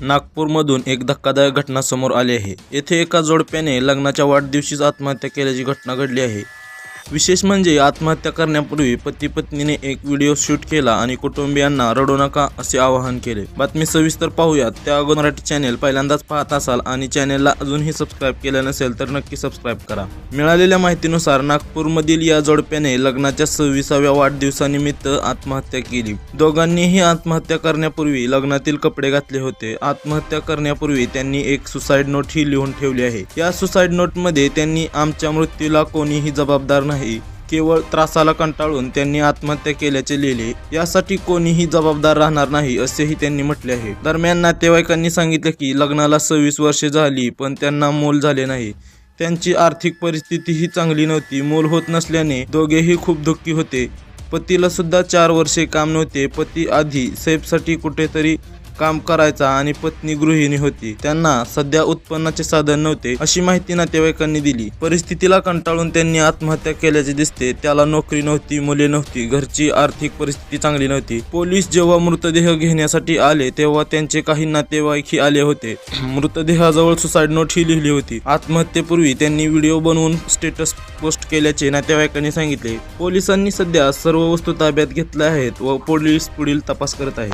नागपूरमधून एक धक्कादायक घटना समोर आली आहे. येथे एका जोडप्याने लग्नाच्या वाढदिवशीच आत्महत्या केल्याची घटना घडली आहे. विशेष म्हणजे आत्महत्या करण्यापूर्वी पती पत्नीने एक व्हिडिओ शूट केला आणि कुटुंबियांना रडू नका असे आवाहन केले. बातमी सविस्तर पाहूयात. त्या अगोदर मराठी चॅनेल पहिल्यांदाच पाहत असाल आणि चॅनेलला अजूनही सबस्क्राईब केलं नसेल तर नक्की सबस्क्राईब करा. मिळालेल्या माहितीनुसार नागपूरमधील या जोडप्याने लग्नाच्या सव्वीसाव्या वाढदिवसानिमित्त आत्महत्या केली. दोघांनीही आत्महत्या करण्यापूर्वी लग्नातील कपडे घातले होते. आत्महत्या करण्यापूर्वी त्यांनी एक सुसाईड नोट ही लिहून ठेवली आहे. या सुसाईड नोटमध्ये त्यांनी आमच्या मृत्यूला कोणीही जबाबदार नाही. केवळ त्रासाला कंटाळून त्यांनी आत्महत्या केल्याचे लिहिले. यासाठी कोणीही जबाबदार राहणार नाही असेही त्यांनी म्हटले आहे. दरम्यान नातेवाईकांनी सांगितले की लग्नाला सव्वीस वर्षे झाली पण त्यांना मोल झाले नाही. त्यांची आर्थिक परिस्थितीही चांगली नव्हती मोल होत नसल्याने दोघेही खूप दुःखी होते. पतीला सुद्धा चार वर्षे काम नव्हते पती आधी सेफसाठी कुठेतरी काम करायचा आणि पत्नी गृहिणी होती. त्यांना सध्या उत्पन्नाचे साधन नव्हते अशी माहिती नातेवाईकांनी दिली. परिस्थितीला कंटाळून त्यांनी आत्महत्या केल्याचे दिसते. त्याला नोकरी नव्हती मुले नव्हती घरची आर्थिक परिस्थिती चांगली नव्हती. पोलीस जेव्हा मृतदेह घेण्यासाठी आले तेव्हा त्यांचे काही नातेवाईकही आले होते. मृतदेहाजवळ सुसाईड नोट ही लिहिली होती. आत्महत्येपूर्वी त्यांनी व्हिडिओ बनवून स्टेटस पोस्ट केल्याचे नातेवाईकांनी सांगितले. पोलिसांनी सध्या सर्व वस्तू ताब्यात घेतल्या आहेत व पोलीस पुढील तपास करत आहेत.